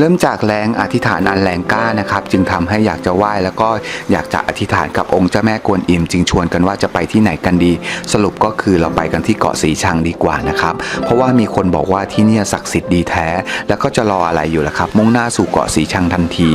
เริ่มจากแรงอธิษฐานอันแรงกล้านะครับ จึงทำให้อยากจะไหว้แล้วก็อยากจะอธิษฐานกับองค์เจ้าแม่กวนอิมจึงชวนกันว่าจะไปที่ไหนกันดี สรุปก็คือเราไปกันที่เกาะสีชังดีกว่านะครับ เพราะว่ามีคนบอกว่าที่นี่ศักดิ์สิทธิ์ดีแท้ แล้วก็จะรออะไรอยู่ล่ะครับ มุ่งหน้าสู่เกาะสีชังทันที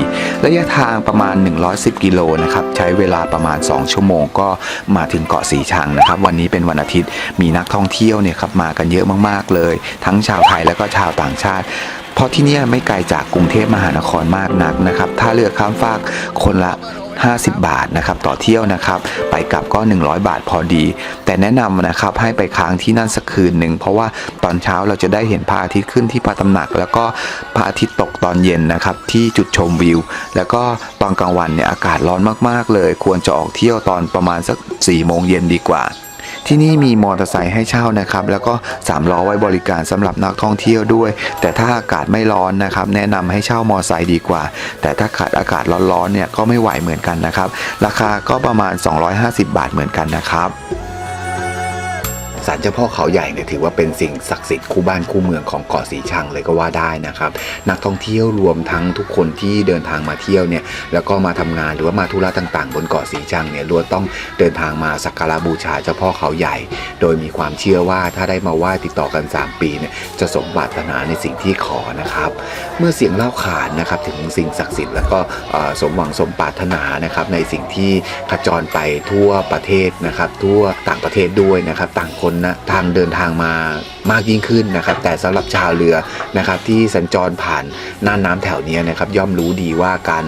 ระยะทางประมาณ 110 กิโลนะครับใช้เวลาประมาณ 2 ชั่วโมงก็มาถึงเกาะสีชังนะครับ วันนี้เป็นวันอาทิตย์มีนักท่องเที่ยวเนี่ยครับมากันเยอะมากๆเลย ทั้งชาวไทยแล้วก็ชาวต่างชาติ เพราะที่นี่ไม่ไกลจากกรุงเทพมหานครมากนักนะครับ ถ้าเลือข้ามฟากคนละ 50 บาทนะครับต่อเที่ยวนะครับ ไปกลับก็ 100 บาทพอดี แต่แนะนำนะครับให้ไปค้างที่นั่นสักคืนหนึ่งเพราะว่าตอนเช้าเราจะได้เห็นพระอาทิตย์ขึ้นที่พระตำหนัก แล้วก็พระอาทิตย์ตกตอนเย็นนะครับที่จุดชมวิว แล้วก็ตอนกลางวันเนี่ยอากาศร้อนมากๆ เลย ควรจะออกเที่ยวตอนประมาณสัก4โมงเย็นดีกว่า ที่นี่มีมอเตอร์ไซค์ให้เช่านะครับ แล้วก็3ล้อไว้บริการสำหรับนักท่องเที่ยวด้วย แต่ถ้าอากาศไม่ร้อนนะครับแนะนำให้เช่ามอเตอร์ไซค์ดีกว่า แต่ถ้าขาดอากาศร้อนๆเนี่ยก็ไม่ไหวเหมือนกันนะครับ ราคาก็ประมาณ 250 บาทเหมือนกันนะครับ ศาลเจ้าพ่อเขาใหญ่เนี่ยถือว่าเป็นสิ่งศักดิ์สิทธิ์คู่บ้านคู่เมืองของเกาะสีชังเลยก็ว่าได้นะครับ นักท่องเที่ยวรวมทั้งทุกคนที่เดินทางมาเที่ยวเนี่ยแล้วก็มาทำงานหรือว่ามาธุระต่างๆ บนเกาะสีชังเนี่ยล้วนต้องเดินทางมาสักการะบูชาเจ้าพ่อเขาใหญ่ โดยมีความเชื่อว่าถ้าได้มาไหว้ติดต่อกัน 3 ปีเนี่ยจะสมปรารถนาในสิ่งที่ขอนะครับ เมื่อเสียงเล่าขานนะครับถึงสิ่งศักดิ์สิทธิ์แล้วก็สมหวังสมปรารถนานะครับในสิ่งที่ขจรไปทั่วประเทศนะครับทั่วต่างประเทศด้วยนะครับต่างคนนะทางเดินทางมามากยิ่งขึ้นนะครับ แต่สำหรับชาวเรือนะครับที่สัญจรผ่านน่านน้ำแถวนี้นะครับย่อมรู้ดีว่าการ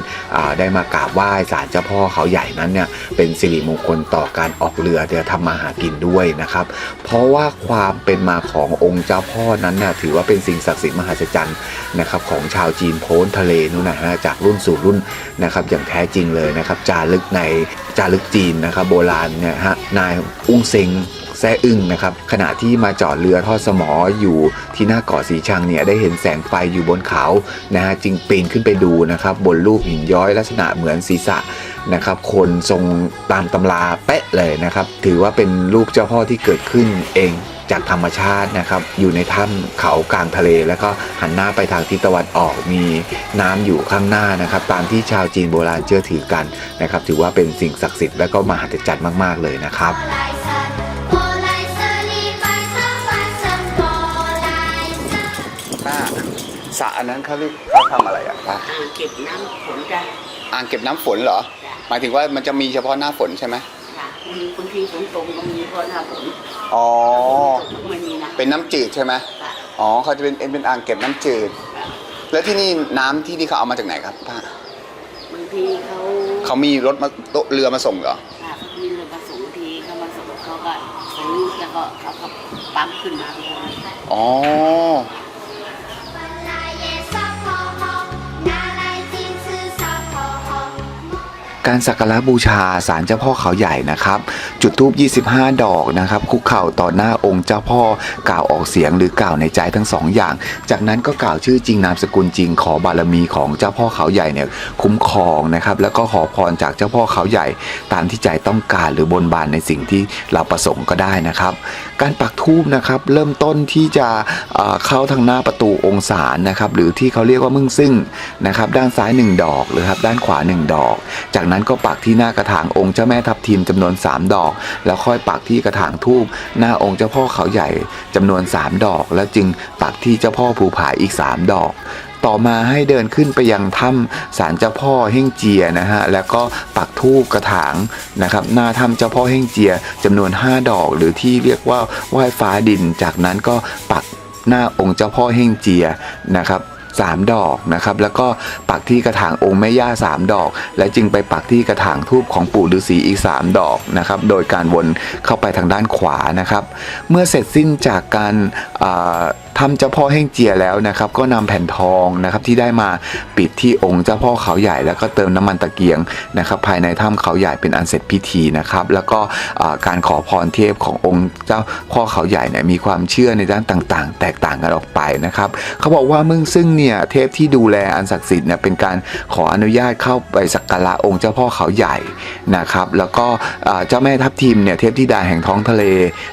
ได้มากราบไหว้ศาลเจ้าพ่อเขาใหญ่นั้นเนี่ยเป็นสิริมงคลต่อการออกเรือเดินทำมาหากินด้วยนะครับ เพราะว่าความเป็นมาขององค์เจ้าพ่อนั้นเนี่ยถือว่าเป็นสิ่งศักดิ์สิทธิ์มหัศจรรย์นะครับของชาวจีนโพ้นทะเลนู่นนะฮะจากรุ่นสู่รุ่นนะครับอย่างแท้จริงเลยนะครับจารึกในจารึกจีนนะครับโบราณเนี่ยฮะนายอุ้งเซง แซ่อึ้งนะครับขณะที่มาจอดเรือทอดสมออยู่ที่หน้าเกาะสีชังเนี่ยได้เห็นแสงไฟอยู่บนเขานะฮะจึงปีนขึ้นไปดูนะครับบนรูปหินย้อยลักษณะเหมือนศีรษะนะครับคนทรงตามตำราเป๊ะเลยนะครับถือว่าเป็นรูปเจ้าพ่อที่เกิดขึ้นเองจากธรรมชาตินะครับ อยู่ในถ้ำเขากลางทะเล แล้วก็หันหน้าไปทางทิศตะวันออกมีน้ำอยู่ข้างหน้านะครับ ตามที่ชาวจีนโบราณเชื่อถือกันนะครับ ถือว่าเป็นสิ่งศักดิ์สิทธิ์และก็มหัศจรรย์มาก ๆ เลยนะครับ สระอันนั้นเขาเรียกเขาทำอะไรอะป้าอ่างเก็บน้ำฝนจ้ะอ่างเก็บน้ำฝนเหรอหมายถึงว่ามันจะมีเฉพาะหน้าฝนใช่ไหมค่ะมีบางทีฝนตกบางทีก็หน้าฝนอ๋อตกไม่มีนะเป็นน้ำจืดใช่ไหมค่ะอ๋อเขาจะเป็นเป็นอ่างเก็บน้ำจืดค่ะแล้วที่นี่น้ำที่นี่เขาเอามาจากไหนครับป้าบางทีเขาเขามีรถมาเรือมาส่งเหรอค่ะเขามีเรือมาส่งบางทีเขามาส่งเขาก็ซื้อแล้วก็เขาก็ปั๊มขึ้นมาอ๋อ การสักการะบูชาศาลเจ้าพ่อเขาใหญ่นะครับ จุดธูป25 ดอกนะครับ คุกเข่าต่อหน้าองค์เจ้าพ่อกล่าวออกเสียงหรือกล่าวในใจทั้งสองอย่าง จากนั้นก็กล่าวชื่อจริงนามสกุลจริงขอบารมีของเจ้าพ่อเขาใหญ่เนี่ยคุ้มครองนะครับ แล้วก็ขอพรจากเจ้าพ่อเขาใหญ่ ตามที่ใจต้องการหรือบนบานในสิ่งที่เราประสงค์ก็ได้นะครับ การปักธูปนะครับเริ่มต้นที่จะเข้าทางหน้าประตูองค์ศาลนะครับ หรือที่เขาเรียกว่ามึ่งซึ่งนะครับ ด้านซ้าย 1 ดอกหรือครับด้านขวา 1 ดอก จากนั้นก็ปักที่หน้ากระถางองค์เจ้าแม่ทับทิมจำนวน 3 ดอก แล้วค่อยปักที่กระถางทูบหน้าองค์เจ้าพ่อเขาใหญ่จำนวน 3 ดอก แล้วจึงปักที่เจ้าพ่อภูผาอีก 3 ดอกต่อมาให้เดินขึ้นไปยังถ้ำศาลเจ้าพ่อเฮ่งเจียนะฮะแล้วก็ปักธูปกระถางนะครับหน้าถ้ำเจ้าพ่อเฮ่งเจียจำนวน 5 ดอก หรือที่เรียกว่าไหว้ฟ้าดิน จากนั้นก็ปักหน้าองค์เจ้าพ่อเฮ่งเจียนะครับ สามดอกนะครับ แล้วก็ปักที่กระถางองค์แม่ย่าสามดอก และจึงไปปักที่กระถางทูบของปู่ฤาษีอีก 3 ดอกนะครับ โดยการวนเข้าไปทางด้านขวานะครับ เมื่อเสร็จสิ้นจากการ ทำเจ้าพ่อเฮ่งเจียแล้วนะครับก็นำแผ่นทองนะครับที่ได้มาปิดที่องค์เจ้าพ่อเขาใหญ่ แล้วก็เติมน้ำมันตะเกียงนะครับภายในถ้ำเขาใหญ่เป็นอันเสร็จพิธีนะครับแล้วก็การขอพรเทพขององค์เจ้าพ่อเขาใหญ่เนี่ยมีความเชื่อในด้านต่างๆ แตกต่างกันออกไปนะครับเขาบอกว่ามึงซึ่งเนี่ยเทพที่ดูแลอันศักดิ์สิทธิ์เนี่ยเป็นการขออนุญาตเข้าไปส กการะองค์เจ้าพ่อเขาใหญ่นะครับ แล้วก็เจ้าแม่ทับทิมเนี่ยเทพธิดาแห่งท้องทะเล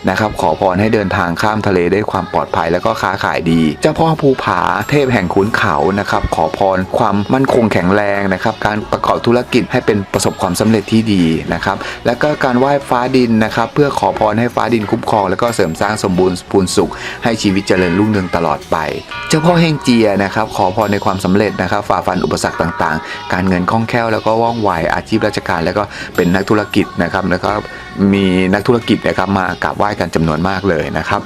นะครับ ขอพรให้เดินทางข้ามทะเลได้ความปลอดภัยแล้วก็ค้าขายดี เจ้าพ่อภูผาเทพแห่งขุนเขานะครับ ขอพรความมั่นคงแข็งแรงนะครับ การประกอบธุรกิจให้เป็นประสบความสำเร็จที่ดีนะครับ แล้วก็การไหว้ฟ้าดินนะครับ เพื่อขอพรให้ฟ้าดินคุ้มครอง แล้วก็เสริมสร้างสมบูรณ์พูนสุข ให้ชีวิตเจริญรุ่งเรืองตลอดไป เจ้าพ่อเฮงเจียนะครับ ขอพรในความสำเร็จนะครับ ฝ่าฟันอุปสรรคต่าง ๆ การเงินคล่องแคล่วแล้วก็ว่องไวอาชีพราชการ แล้วก็เป็นนักธุรกิจนะครับแล้วก็มีนักธุรกิจนะครับมากราบไหว้กันจำนวนมากเลยนะครับ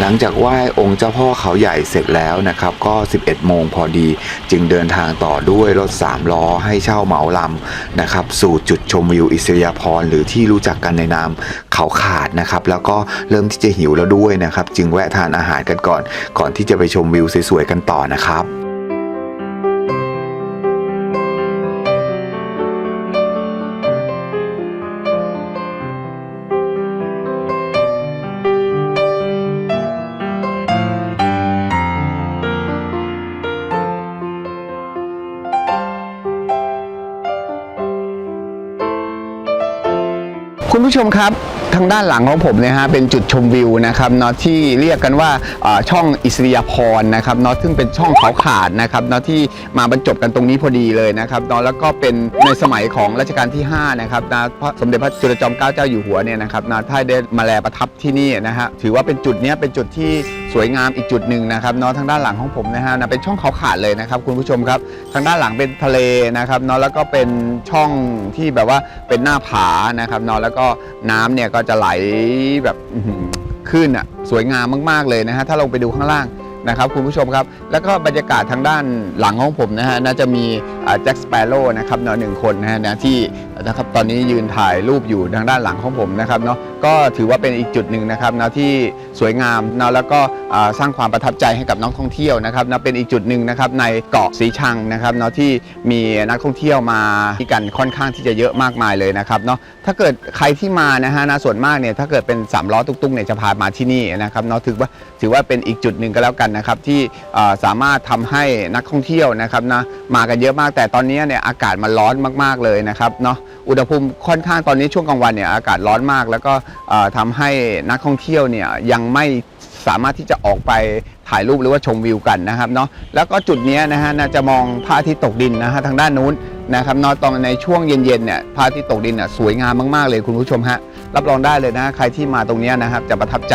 หลังจากไหว้องค์เจ้าพ่อเขาใหญ่เสร็จแล้วนะครับ ก็ 11 โมงพอดีจึงเดินทางต่อด้วยรถ 3 ล้อให้เช่าเหมาลำนะครับ สู่จุดชมวิวอิสริยาภรณ์หรือที่รู้จักกันในนามเขาขาดนะครับ แล้วก็เริ่มที่จะหิวแล้วด้วยนะครับ จึงแวะทานอาหารกันก่อน ก่อนที่จะไปชมวิวสวยๆกันต่อนะครับ ครับ ทางด้านหลังของผมนะฮะเป็นจุดชมวิวนะครับเนาะที่เรียกกันว่าช่องอิสริยาภรนะครับเนาะซึ่งเป็นช่องเขาขาดนะครับเนาะที่มาบรรจบกันตรงนี้พอดีเลยนะครับเนาะแล้วก็เป็นในสมัยของรัชกาลที่5นะครับนะพระสมเด็จพระจุลจอมเกล้าเจ้าอยู่หัวเนี่ยนะครับนะท่านได้มาแลประทับที่นี่นะฮะถือว่าเป็นจุดเนี้ยเป็นจุดที่สวยงามอีกจุดหนึ่งนะครับเนาะทางด้านหลังของผมนะฮะนะเป็นช่องเขาขาดเลยนะครับคุณผู้ชมครับทางด้านหลังเป็นทะเลนะครับเนาะแล้วก็เป็นช่องที่แบบว่าเป็นหน้าผานะครับเนาะแล้วก็น้ำเนี่ยก็จะไหลแบบขึ้นอะสวยงามมาก ๆเลยนะฮะถ้าลงไปดูข้างล่างนะครับคุณผู้ชมครับ แล้วก็บรรยากาศทางด้านหลังของผมนะฮะน่าจะมีแจ็คสเปโร่นะครับเนาะหนึ่งคนนะฮะนะที่นะครับตอนนี้ยืนถ่ายรูปอยู่ทางด้านหลังของผมนะครับเนาะก็ถือว่าเป็นอีกจุดหนึ่งนะครับนะที่สวยงามเนาะแล้วก็สร้างความประทับใจให้กับนักท่องเที่ยวนะครับนะเป็นอีกจุดหนึ่งนะครับในเกาะสีชังนะครับเนาะที่มีนักท่องเที่ยวมาที่กันค่อนข้างที่จะเยอะมากมายเลยนะครับเนาะถ้าเกิดใครที่มานะฮะนะส่วนมากเนี่ยถ้าเกิดเป็นสามล้อตุ๊กๆเนี่ยจะพามาที่นี่นะครับเนาะถือว่าถือว่าเป็นอีกจุดหนึ่งก็แล้วกันนะครับที่สามารถทำให้นักท่องเที่ยวนะครับนะมากันเยอะมากแต่ตอนนี้เนี่ยอากาศมันร้อนมากๆเลยนะครับเนาะอุณหภูมิค่อนข้างตอนนี้ช่วงกลางวันเนี่ยอากาศร้อนมาก แล้วก็อ่าทำให้นักท่องเที่ยวเนี่ยยังไม่ สามารถที่จะออกไปถ่ายรูปหรือว่าชมวิวกันนะครับเนาะแล้วก็จุดเนี้ยนะฮะน่าจะมองพระอาทิตย์ตกดินนะฮะทางด้านนู้นนะครับเนาะตอนในช่วงเย็นๆเนี่ยพระอาทิตย์ตกดินอะสวยงามมากๆเลยคุณผู้ชมฮะรับรองได้เลยนะใครที่มาตรงเนี้ยนะครับจะประทับใจ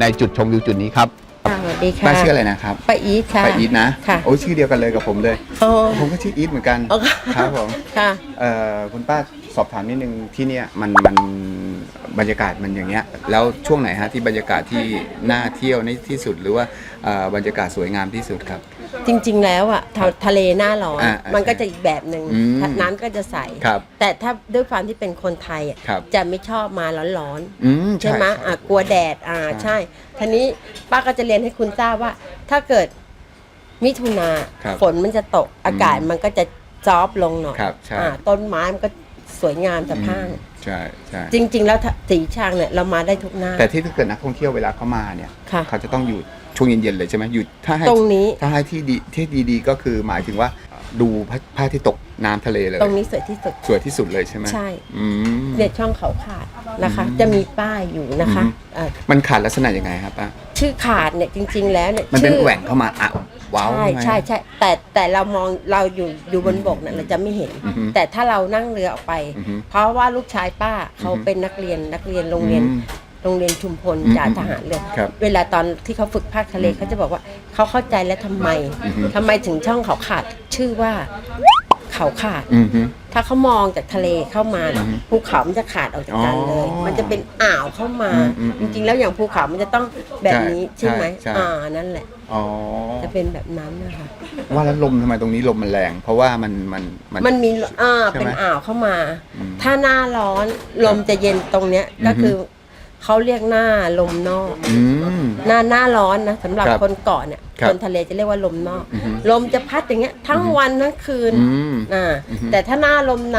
ในจุดชมวิวจุดนี้ครับค่ะสวัสดีค่ะป้าชื่ออะไรนะครับป้าอีทค่ะป้าอีทนะค่ะโอ้ยชื่อเดียวกันเลยกับผมเลยโอ้ผมก็ชื่ออีทเหมือนกันโอ้ค่ะครับผมค่ะเอ่อคุณป้าสอบถามนิดนึงที่เนี่ยมันมัน บรรยากาศมันอย่างเงี้ยแล้วช่วงไหนฮะที่บรรยากาศที่น่าเที่ยวในที่สุดหรือว่าเอ่อบรรยากาศสวยงามที่สุดครับ จริง ๆ แล้วอะทะทะเลหน้าร้อนอ่ามันก็จะอีกแบบหนึ่งอืมน้ำก็จะใส ครับแต่ถ้าด้วยความที่เป็นคนไทยอะครับ จะไม่ชอบมาร้อนอืมๆใช่ไหมอะกลัวแดดอ่าใช่ใช่ทีนี้ป้าก็จะเรียนให้คุณทราบว่า ถ้าเกิดมิถุนาครับฝนมันจะตกอากาศมันก็จะซอฟต์ลงหน่อยครับใช่ อ่าต้นไม้มันก็สวยงามสะพรั่ง อืม ใช่ใช่จริง ๆ แล้วถ้าสีช่างเนี่ยเรามาได้ทุกหน้า แต่ที่ถ้าเกิดนักท่องเที่ยวเวลาเขามาเนี่ย ค่ะ เขาจะต้องอยู่ช่วงเย็นๆเลยใช่ไหมอยู่ถ้าให้ตรงนี้ ถ้าให้ที่ดีที่ดีๆก็คือหมายถึงว่าดูพระพระอาที่ตกน้ำทะเลเลยตรงนี้สวยที่สุด สวยที่สุดเลยใช่ไหมใช่ อืม เนี่ยช่องเขาขาดนะคะ อืมจะมีป้ายอยู่นะคะอืม เอ่อมันขาดลักษณะยังไงครับป้าชื่อขาดเนี่ยจริง ๆ แล้วเนี่ยมันเป็นชื่อแหว่งเข้ามาอะ ว้าวใช่ไหมใช่ใช่แต่แต่เรามองเราอยู่อยู่บนบกเนี่ยเราจะไม่เห็น อือฮึแต่ถ้าเรานั่งเรือออกไป อือฮึเพราะว่าลูกชายป้าเขาอือฮึเป็นนักเรียนนักเรียนโรงเรียนอืมโรงเรียนชุมพลอืมจ่าทหารเรือครับเวลาตอนที่เขาฝึกภาคทะเลเขาจะบอกว่าเขาเข้าใจแล้วทำไมอือฮึ ทำไมถึงช่องเขาขาดชื่อว่า เขาขาด อืมฮึ ถ้าเขามองจากทะเลเข้ามาน่ะอือฮึภูเขามันจะขาดออกจากกันเลย อ๋อมันจะเป็นอ่าวเข้ามา อืมอืมอืจมริงๆ แล้วอย่างภูเขามันจะต้องแบบนี้ใช่ใช่ไหมใช่ อ่านั่นแหละ อ๋อจะเป็นแบบนั้นนะคะ ว่าแล้วลมทำไมตรงนี้ลมมันแรง เพราะว่ามันมัน มันมีอ่าใช่ไหมเป็นอ่าวเข้ามา อืมถ้าหน้าร้อนลมจะเย็นตรงเนี้ยก็อือฮึคือ เขาเรียกหน้าลมนอก อืม หน้าหน้าร้อนนะสำหรับครับคนเกาะเนี่ยครับคนทะเลจะเรียกว่าลมนอก อือฮึลมจะพัดอย่างเงี้ยทั้งวันทั้งคืนอืมอ่าอือฮึ แต่ถ้าหน้าลมใน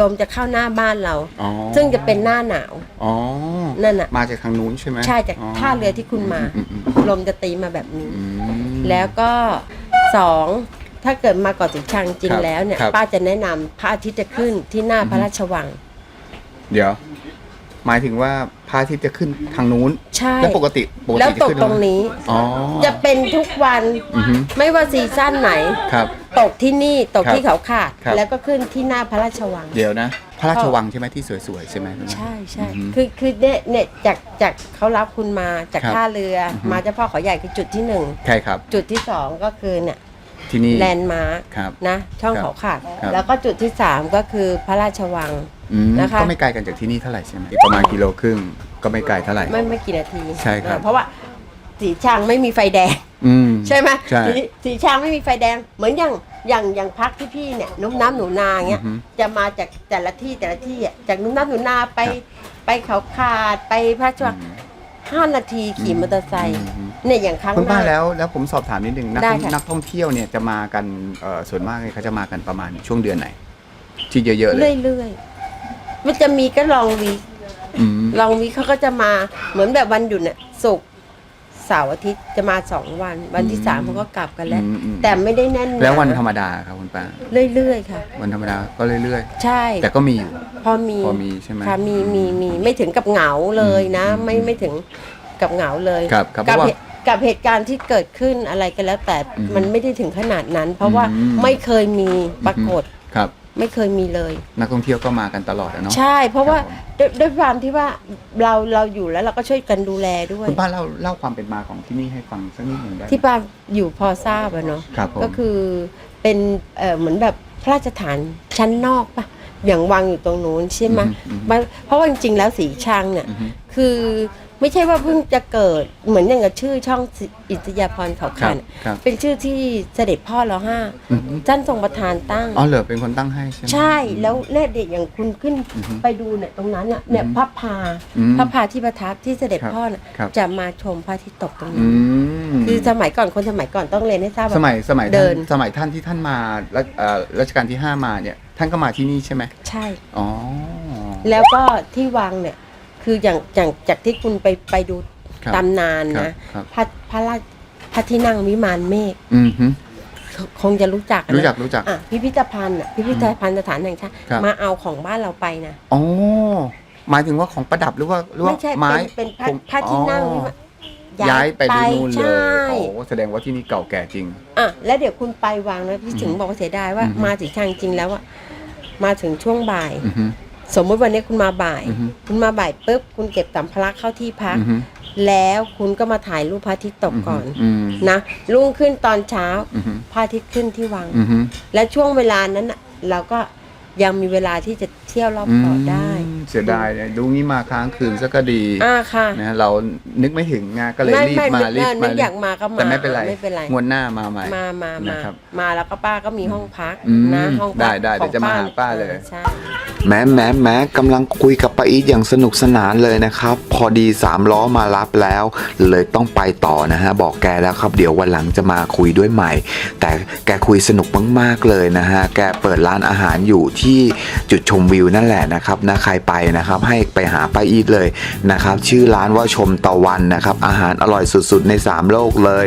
ลมจะเข้าหน้าบ้านเรา อ๋อซึ่งจะเป็นหน้าหนาวอ๋อนั่นน่ะ มาจากทางนู้นใช่ไหมใช่จากอ๋อท่าเรือที่คุณมา อืมอืมลมจะตีมาแบบนี้ อืม แล้วก็สองถ้าเกิดมาเกาะสีชังจริคงรับแล้วเนี่ย ครับป้าจะแนะนำพระอาทิตย์จะขึ้นที่หน้าพระราชวัง เดี๋ยว หมายถึงว่าพระอาทิตย์จะขึ้นทางนู้น ใช่ แล้วปกติปกแล้วติตจะกขึ้นตรงนี้ อ๋อ จะเป็นทุกวันอือฮึ ไม่ว่าซีซั่นไหน ครับ ตกที่นี่ตกครับที่เขาขาด ครับ แล้วก็ขึ้นที่หน้าพระราชวัง เดี๋ยวนะ พระราชวังใช่ไหมที่สวยๆใช่ไหม ใช่ใช่อือฮึคือคือเนี่ยเนี่ยจากจากเขารับคุณมาจากครับท่าเรือออฮึ มาเจ้าพ่อเขาใหญ่คือจุดที่หนึ่งใช่ครับ จุดที่สองก็คือเนี่ยที่นี่ แลนด์มาร์คครับนะช่องครับเขาขาด ครับ แล้วก็จุดที่สามก็คือพระราชวัง อืมนะคะ ก็ไม่ไกลกันจากที่นี่เท่าไหร่ใช่ไหมประมาณกิโลครึ่งก็ไม่ไกลเท่าไหร่ ไม่ไม่กี่นาทีใช่ครับเออเพราะว่าสีช่างไม่มีไฟแดง อืม ใช่ไหมใช่สีสีช้างไม่มีไฟแดง เหมือนอย่างอย่างอย่างพักที่พี่เนี่ยนุ่มน้ำหนูนาเงี้ยอือฮึจะมาจากแต่ละที่แต่ละที่อะจากนุ่มน้ำหนูนาไปครับ ไปเขาขาดไปพระชวังห้านาทีขี่มอเตอร์ไซค์อืม เนี่ยอย่างครั้งคุณหป้าน้าแล้วแล้วผมสอบถามนิดนึงนักได้ท่องค่ะ นักท่องเที่ยวเนี่ยจะมากันเอ่อส่วนมากเลยเขาจะมากันประมาณช่วงเดือนไหน ที่เยอะๆเลย เรื่อยๆ มันจะมีก็ลองวีคอืมลองวีคเขาก็จะมาเหมือนแบบวันหยุดเนี่ยศุกร์เสาร์อาทิตย์จะมาสองวัน วันที่สามเขาก็กลับกันแล้ว อืมอืม แต่ไม่ได้แน่นหาแล้ววันธรรมดาครับคุณป้า เรื่อยๆค่ะ วันธรรมดาก็เรื่อยใช่ ๆ แต่ก็มีอยู่ พอมีพอมีใช่ไหมค่ะมีมีมีไม่ถึงกับเหงาเลยนะ อืมไม่ไม่ถึงกับเหงาเลยครับครับกับเพราะว่าเหตุกับเหตุการณ์ที่เกิดขึ้นอะไรกันแล้วแต่อืมมันไม่ได้ถึงขนาดนั้น เพราะว่าอืม ไม่เคยมีปรากฏ ครับ ไม่เคยมีเลย นักท่องเที่ยวก็มากันตลอดอะเนาะ ใช่ เพราะว่าครับผมด้วยด้วยความที่ว่าเราเราอยู่แล้วเราก็ช่วยกันดูแลด้วย คุณป้าเล่าเล่าความเป็นมาของที่นี่ให้ฟังสักนิดหนึ่งได้ไหมที่ป้าอยู่พอทราบอะเนาะ ครับผมก็คือเป็นเอ่อเหมือนแบบพระราชฐานชั้นนอกปะอย่างวางอยู่ตรงนู้นใช่ไหมอือืมันเพราะว่าจริงๆแล้วสีชังเนี่ย อือฮึคือ ไม่ใช่ว่าเพิ่งจะเกิดเหมือนอย่างกับชื่อช่องสิอิสยาพรเขาครัขับนครับ เป็นชื่อที่เสด็จพ่อเราห้าอือฮึท่านทรงประทานตั้ง อ๋อเหรอเป็นคนตั้งให้ใช่ไหม ใช่แล้วเลขเด็กอย่างคุณขึ้นอือฮึไปดูเนี่ยตรงนั้นอะเนี่ยอือฮึพระพาอืมพระพาที่ประทับที่เสด็จครับพ่อน่ะครับ จะมาชมพระอาทิตย์ตกตรงอืนี้มคือสมัยก่อนคนสมัยก่อนต้องเรียนให้ทราบสว่ามัยสมัยเดิท่าน นสมัยท่านที่ท่านมารัชเอ่อรัชกาลที่ห้ามาเนี่ย ท่านก็มาที่นี่ใช่ไหมใช่ อ๋อ แล้วก็ที่วังเนี่ย คืออย่างอย่างจากที่คุณไปไปดูครับตำนานครับนะ ครับพระพระราชพระที่นั่งวิมานเมฆอืมฮึคงจะรู้จักนะรู้จักรู้จัก อะพิพิธภัณฑ์อะพิพิธภัณฑ์สถานแห่งชาติครับ มาเอาของบ้านเราไปนะ อ๋อหมายถึงว่าของประดับหรือว่าหรือว่าไม่ใช่ไม้เป็นเป็นพระผมพระที่นั่งอ๋อวิมานย้ายไปที่นู่นเลใช่ยโอ้แสดงว่าที่นี่เก่าแก่จริง อะแล้วเดี๋ยวคุณไปวางนะพี่ถึงบอกว่าเสียดายว่าอือฮึมาถึงทางจริงแล้วอะมาถึงช่วงบ่าย อือฮึ สมมติวันนี้คุณมาบ่าย อือฮึ คุณมาบ่ายปุ๊บคุณเก็บสัมภาระเข้าที่พัก อือฮึแล้วคุณก็มาถ่ายรูปพระอาทิตย์ตกก่อนอืมนะรุ่งขึ้นตอนเช้าอือฮึพระอาทิตย์ขึ้นที่วัง อือฮึ และช่วงเวลานั้นน่ะเราก็ยังมีเวลาที่จะเที่ยวรอบเกาะได้ อืม เสียดายเนี่ยดูงี้มาค้างคืนซะก็ดีอ่าค่ะนะเรานึกไม่ถึงไงก็เลยไม่รีบไม่มานึกรีบนึมากอยากมาก็มาแต่ไม่เป็นไรไม่เป็นไรงวดหน้ามาใหม่มามามานะครับมาแล้วก็ป้าก็มีห้องพักอืมนะห้องพัได้ได้ของเดี๋ยวจะมาหาป้าเลยใช่แม้แม้แม้กำลังคุยกับป้าอีทอย่างสนุกสนานเลยนะครับ พอดีสามล้อมารับแล้ว เลยต้องไปต่อนะฮะบอกแกแล้วครับเดี๋ยววันหลังจะมาคุยด้วยใหม่ แต่แกคุยสนุกมากๆเลยนะฮะแกเปิดร้านอาหารอยู่ที่จุดชมวิวนั่นแหละนะครับนะใครไปนะครับให้ไปหาป้าอีทเลยนะครับชื่อร้านว่าชมตะวันนะครับอาหารอร่อยสุดๆในสามโลกเลย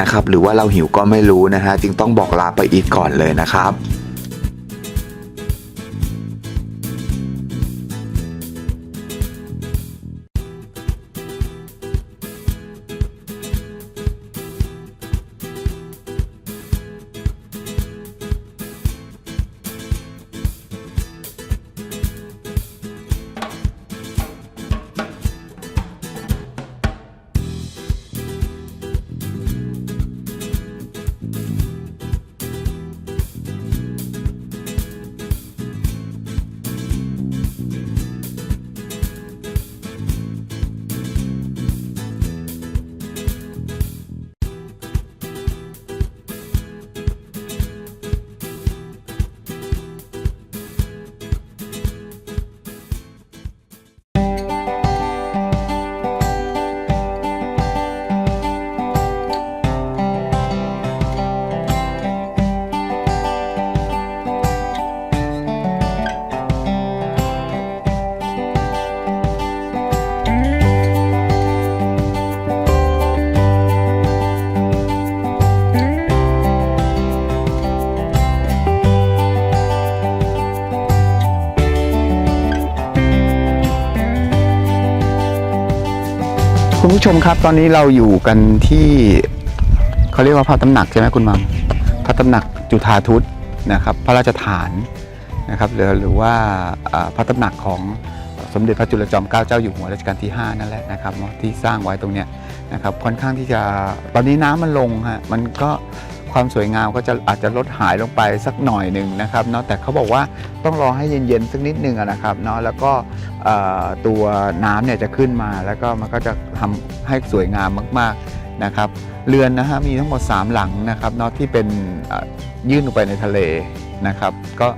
นะครับหรือว่าเราหิวก็ไม่รู้นะฮะจึงต้องบอกลาป้าอีทก่อนเลยนะครับ ชมครับตอนนี้เราอยู่กันที่เขาเรียกว่าพระตำหนักใช่ไหมคุณมัมพระตำหนักจุฑาทุตนะครับ พระราชฐานนะครับหรือหรือว่าพระตำหนักของสมเด็จพระจุลจอมเกล้าเจ้าอยู่หัวรัชกาลที่ 5 นั่นแหละนะครับที่สร้างไว้ตรงเนี้ยนะครับค่อนข้างที่จะตอนนี้น้ำมันลงฮะมันก็ ความสวยงามก็จะอาจจะลดหายลงไปสักหน่อยหนึ่งนะครับเนาะแต่เขาบอกว่าต้องรอให้เย็นๆสักนิดหนึงอะนะครับเนาะแล้วก็ตัวน้ำเนี่ยจะขึ้นมาแล้วก็มันก็จะทำให้สวยงามมากๆนะครับเรือนนะฮะมีทั้งหมด 3 หลังนะครับเนาะที่เป็นยื่นลงไปในทะเลนะครับ ก็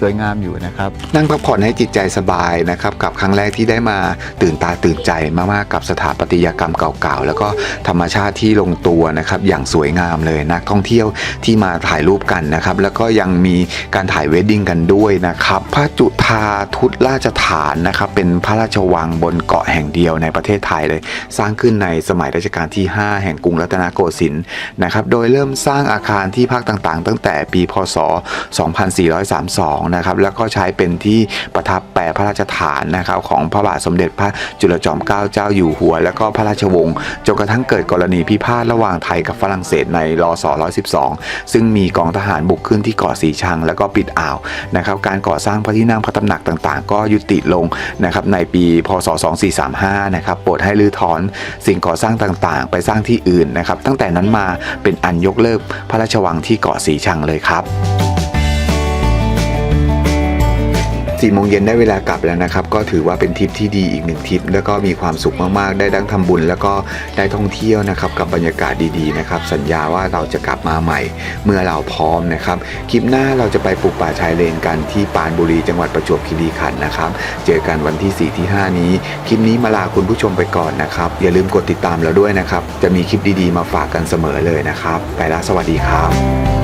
สวยงามอยู่นะครับ นั่งพักผ่อนให้จิตใจสบายนะครับ กับครั้งแรกที่ได้มาตื่นตาตื่นใจมากๆกับสถาปัตยกรรมเก่าๆ แล้วก็ธรรมชาติที่ลงตัวนะครับอย่างสวยงามเลยนักท่องเที่ยวที่มาถ่ายรูปกันนะครับ แล้วก็ยังมีการถ่ายเวดดิ้งกันด้วยนะครับพระจุฑาทุตราชฐานนะครับเป็นพระราชวังบนเกาะแห่งเดียวในประเทศไทยเลย สร้างขึ้นในสมัยรัชกาลที่ 5 แห่งกรุงรัตนโกสินทร์นะครับโดยเริ่มสร้างอาคารที่ภาคต่างๆ ตั้งแต่ปีพศ 2432นะครับแล้วก็ใช้เป็นที่ประทับแปรพระราชฐานนะครับของพระบาทสมเด็จพระจุลจอมเกล้าเจ้าอยู่หัว แล้วก็พระราชวงศ์จนกระทั่งเกิดกรณีพิพาทระหว่างไทยกับฝรั่งเศสในรศ112 ซึ่งมีกองทหารบุกขึ้นที่เกาะสีชัง แล้วก็ปิดอ่าวนะครับการก่อสร้างพระที่นั่งพระตำหนักต่างๆ ก็ยุติลงนะครับในปีพศ 2435 นะครับโปรดให้รื้อถอนสิ่งก่อสร้างต่างๆ ไปสร้างที่อื่นนะครับตั้งแต่นั้นมาเป็นอันยกเลิกพระราชวังที่เกาะสีชังเลยครับ สี่โมงเย็นได้เวลากลับแล้วนะครับ ก็ถือว่าเป็นทริปที่ดีอีกหนึ่งทริป แล้วก็มีความสุขมากๆ ได้ดั้งทำบุญ แล้วก็ได้ท่องเที่ยวนะครับกับบรรยากาศดีๆนะครับ สัญญาว่าเราจะกลับมาใหม่ เมื่อเราพร้อมนะครับ คลิปหน้าเราจะไปปลูกป่าชายเลนกันที่ปานบุรีจังหวัดประจวบคีรีขันธ์นะครับ เจอกันวันที่ 4 ที่ 5 นี้ คลิปนี้มาลาคุณผู้ชมไปก่อนนะครับ อย่าลืมกดติดตามเราด้วยนะครับ จะมีคลิปดีๆ มาฝากกันเสมอเลยนะครับ ไปแล้วสวัสดีครับ